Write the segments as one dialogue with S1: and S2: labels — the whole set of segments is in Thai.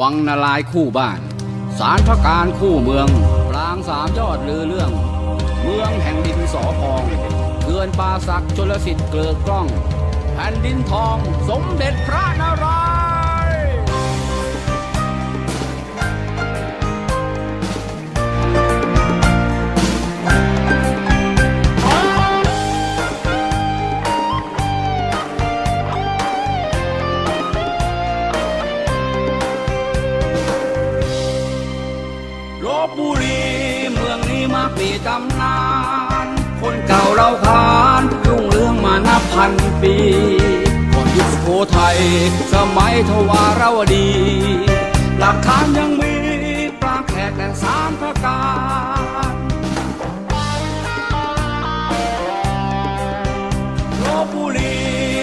S1: วังนาลายคู่บ้าน สารพระการคู่เมืองปรางสามยอดลือเรื่อง เมืองแห่งดินสอพองเขื่อนปาศักชลสิทธิ์เกลือกล้อง แผ่นดินทองสมเด็จพระนาราย มากมีตำนาน คนเก่าเราขานรุ่งเรืองมานับพันปีก่อนยุคสุโขทัยสมัยทวารวดี หลักฐานยังมีปรางแขกแต่สามพระการลบุรี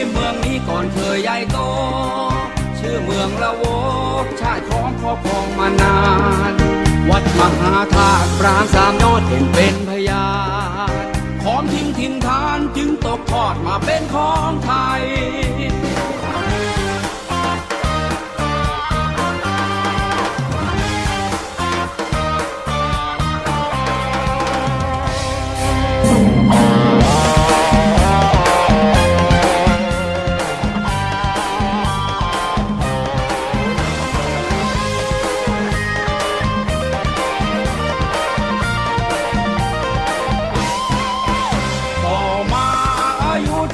S1: เมืองนี้ก่อนเคยใหญ่โต ชื่อเมืองละโวชาติของครอบครองมานาน วัดมหาธาตุปรางสาม ยอดเห็นเป็นพยานของทิ้งถิ่นฐานจึงตกทอดมาเป็นของไทย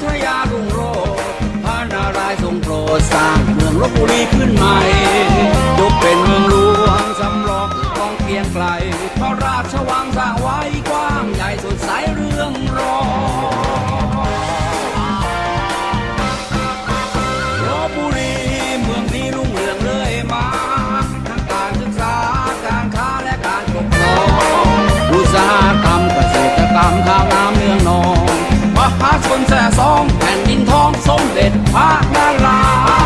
S1: ทยารุ่งโรจน์พระนารายณ์ทรงโปรดสร้างเมืองลบบุรีขึ้นใหม่ยกเป็นเมืองหลวงสำรองกองเกรียงไกลพระราชวังสร้างไว้กว้างใหญ่สดใสเรื่องรองลบบุรีเมืองนี้รุ่งเรืองเลยมาทั้งการศึกษาการค้าและการปกครองอุตสาหกรรมเกษตรกรรมค้า สองแผ่นดินทองสมเด็จพระนาราย